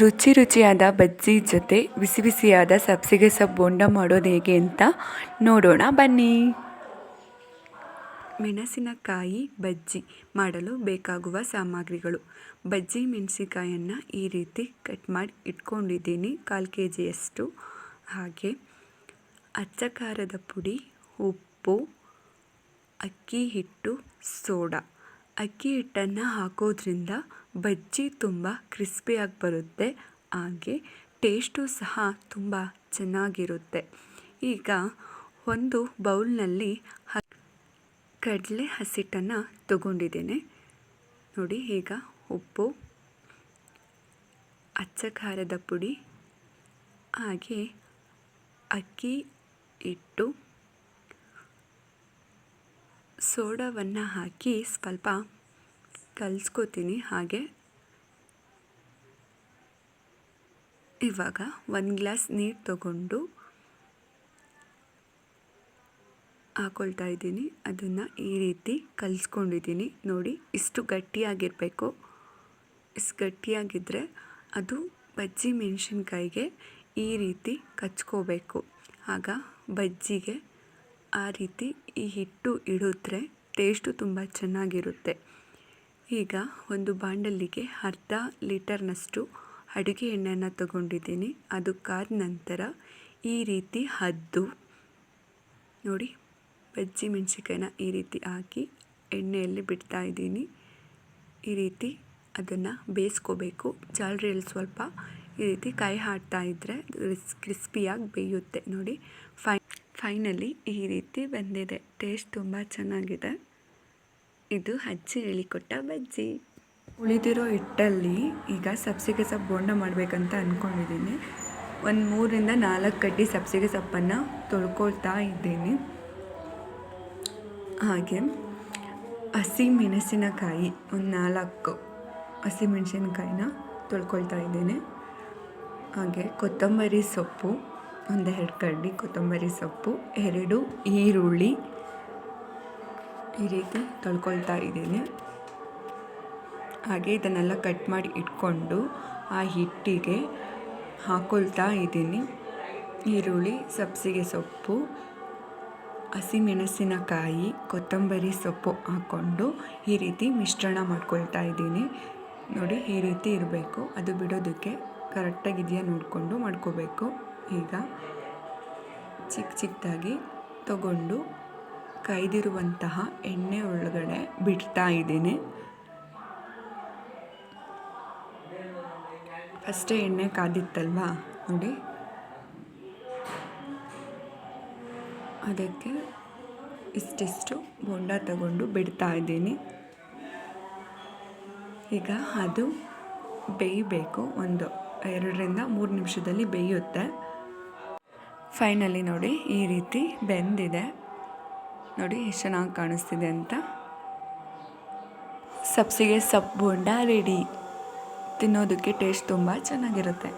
ರುಚಿ ರುಚಿಯಾದ ಬಜ್ಜಿ ಜೊತೆ ಬಿಸಿ ಬಿಸಿಯಾದ ಸಬ್ಸಿಗೆ ಸೊಪ್ಪು ಬೋಂಡ ಮಾಡೋದು ಹೇಗೆ ಅಂತ ನೋಡೋಣ, ಬನ್ನಿ. ಮೆಣಸಿನಕಾಯಿ ಬಜ್ಜಿ ಮಾಡಲು ಬೇಕಾಗುವ ಸಾಮಗ್ರಿಗಳು. ಬಜ್ಜಿ ಮೆಣಸಿನಕಾಯನ್ನು ಈ ರೀತಿ ಕಟ್ ಮಾಡಿ ಇಟ್ಕೊಂಡಿದ್ದೀನಿ, ಕಾಲು ಕೆ ಜಿಯಷ್ಟು ಹಾಗೆ ಅಚ್ಚಕಾರದ ಪುಡಿ, ಉಪ್ಪು, ಅಕ್ಕಿ ಹಿಟ್ಟು, ಸೋಡಾ. ಅಕ್ಕಿ ಹಿಟ್ಟನ್ನು ಹಾಕೋದ್ರಿಂದ ಬಜ್ಜಿ ತುಂಬ ಕ್ರಿಸ್ಪಿಯಾಗಿ ಬರುತ್ತೆ, ಹಾಗೆ ಟೇಸ್ಟು ಸಹ ತುಂಬ ಚೆನ್ನಾಗಿರುತ್ತೆ. ಈಗ ಒಂದು ಬೌಲ್ನಲ್ಲಿ ಹ ಕಡಲೆ ಹಸಿಟ್ಟನ್ನು ತಗೊಂಡಿದ್ದೇನೆ. ನೋಡಿ, ಈಗ ಉಪ್ಪು ಅಚ್ಚ ಖಾರದ ಪುಡಿ, ಹಾಗೆ ಅಕ್ಕಿ ಹಿಟ್ಟು ಸೋಡಾವನ್ನು ಹಾಕಿ ಸ್ವಲ್ಪ ಕಲಿಸ್ಕೋತೀನಿ ಹಾಗೆ. ಇವಾಗ ಒಂದು ಗ್ಲಾಸ್ ನೀರು ತಗೊಂಡು ಹಾಕೊಳ್ತಾ ಇದ್ದೀನಿ. ಅದನ್ನು ಈ ರೀತಿ ಕಲಿಸ್ಕೊಂಡಿದ್ದೀನಿ. ನೋಡಿ, ಇಷ್ಟು ಗಟ್ಟಿಯಾಗಿರಬೇಕು. ಇಷ್ಟು ಗಟ್ಟಿಯಾಗಿದ್ದರೆ ಅದು ಬಜ್ಜಿ ಮೆಣಸಿನ್ಕಾಯಿಗೆ ಈ ರೀತಿ ಕಚ್ಕೋಬೇಕು. ಆಗ ಬಜ್ಜಿಗೆ ಆ ರೀತಿ ಈ ಹಿಟ್ಟು ಇಡಿದ್ರೆ ಟೇಸ್ಟು ತುಂಬ ಚೆನ್ನಾಗಿರುತ್ತೆ. ಈಗ ಒಂದು ಬಾಂಡಲಿಗೆ ಅರ್ಧ ಲೀಟರ್ನಷ್ಟು ಅಡುಗೆ ಎಣ್ಣೆಯನ್ನು ತಗೊಂಡಿದ್ದೀನಿ. ಅದು ಕಾದ ನಂತರ ಈ ರೀತಿ ಹದ್ದು. ನೋಡಿ, ಬಜ್ಜಿ ಮೆಣಸಿಕಾಯಿನ ಈ ರೀತಿ ಹಾಕಿ ಎಣ್ಣೆಯಲ್ಲಿ ಬಿಡ್ತಾ ಇದ್ದೀನಿ. ಈ ರೀತಿ ಅದನ್ನು ಬೇಯಿಸ್ಕೋಬೇಕು. ಜಾಲರಿಯಲ್ಲಿ ಸ್ವಲ್ಪ ಈ ರೀತಿ ಕೈ ಹಾಡ್ತಾ ಇದ್ದರೆ ಕ್ರಿಸ್ಪಿಯಾಗಿ ಬೇಯುತ್ತೆ. ನೋಡಿ ಫೈ ಫೈನಲಿ ಈ ರೀತಿ ಬಂದಿದೆ. ಟೇಸ್ಟ್ ತುಂಬ ಚೆನ್ನಾಗಿದೆ. ಇದು ಅಜ್ಜಿ ಹೇಳಿಕೊಟ್ಟ ಬಜ್ಜಿ. ಉಳಿದಿರೋ ಹಿಟ್ಟಲ್ಲಿ ಈಗ ಸಬ್ಸಿಗೆ ಸೊಪ್ಪು ಬೋಂಡ ಮಾಡಬೇಕಂತ ಅಂದ್ಕೊಂಡಿದ್ದೀನಿ ಒಂದು ಮೂರರಿಂದ ನಾಲ್ಕು ಕಡ್ಡಿ ಸಬ್ಸಿಗೆ ಸೊಪ್ಪನ್ನು ತೊಳ್ಕೊಳ್ತಾ ಇದ್ದೀನಿ. ಹಾಗೆ ಹಸಿ ಮೆಣಸಿನಕಾಯಿ ಒಂದು ನಾಲ್ಕು ಹಸಿ ಮೆಣಸಿನಕಾಯಿನ ತೊಳ್ಕೊಳ್ತಾ ಇದ್ದೀನಿ. ಹಾಗೆ ಕೊತ್ತಂಬರಿ ಸೊಪ್ಪು. ಒಂದೆರಡು ಕಡ್ಡಿ ಕೊತ್ತಂಬರಿ ಸೊಪ್ಪು, ಎರಡು ಈರುಳ್ಳಿ. ಈ ರೀತಿ ತೊಳ್ಕೊಳ್ತಾ ಇದ್ದೀನಿ. ಹಾಗೆ ಇದನ್ನೆಲ್ಲ ಕಟ್ ಮಾಡಿ ಇಟ್ಕೊಂಡು ಆ ಹಿಟ್ಟಿಗೆ ಹಾಕೊಳ್ತಾ ಇದ್ದೀನಿ. ಈರುಳ್ಳಿ, ಸಬ್ಸಿಗೆ ಸೊಪ್ಪು, ಹಸಿಮೆಣಸಿನಕಾಯಿ, ಕೊತ್ತಂಬರಿ ಸೊಪ್ಪು ಹಾಕ್ಕೊಂಡು ಈ ರೀತಿ ಮಿಶ್ರಣ ಮಾಡ್ಕೊಳ್ತಾ ಇದ್ದೀನಿ. ನೋಡಿ ಈ ರೀತಿ ಇರಬೇಕು. ಅದು ಬಿಡೋದಕ್ಕೆ ಕರೆಕ್ಟಾಗಿದೆಯಾ ನೋಡಿಕೊಂಡು ಮಾಡ್ಕೋಬೇಕು. ಈಗ ಚಿಕ್ಕ ಚಿಕ್ಕದಾಗಿ ತಗೊಂಡು ಕೈದಿರುವಂತಹ ಎಣ್ಣೆ ಒಳಗಡೆ ಬಿಡ್ತಾ ಇದ್ದೀನಿ. ಫಸ್ಟೇ ಎಣ್ಣೆ ಕಾದಿತ್ತಲ್ವಾ? ನೋಡಿ. ಅದಕ್ಕೆ ಇಷ್ಟಿಷ್ಟು ಬೋಂಡ ತಗೊಂಡು ಬಿಡ್ತಾ ಇದ್ದೀನಿ. ಈಗ ಅದು ಬೇಯಬೇಕು. ಒಂದು ಎರಡರಿಂದ ಮೂರು ನಿಮಿಷದಲ್ಲಿ ಬೇಯುತ್ತೆ. ಫೈನಲಿ ನೋಡಿ ಈ ರೀತಿ ಬೆಂದಿದೆ. ನೋಡಿ ಎಷ್ಟು ಚೆನ್ನಾಗಿ ಕಾಣಿಸ್ತಿದೆ ಅಂತ. ಸಬ್ಸಿಗೆ ಸೊಪ್ಪು ಬೋಂಡ ರೆಡಿ ತಿನ್ನೋದಕ್ಕೆ ಟೇಸ್ಟ್ ತುಂಬ ಚೆನ್ನಾಗಿರುತ್ತೆ.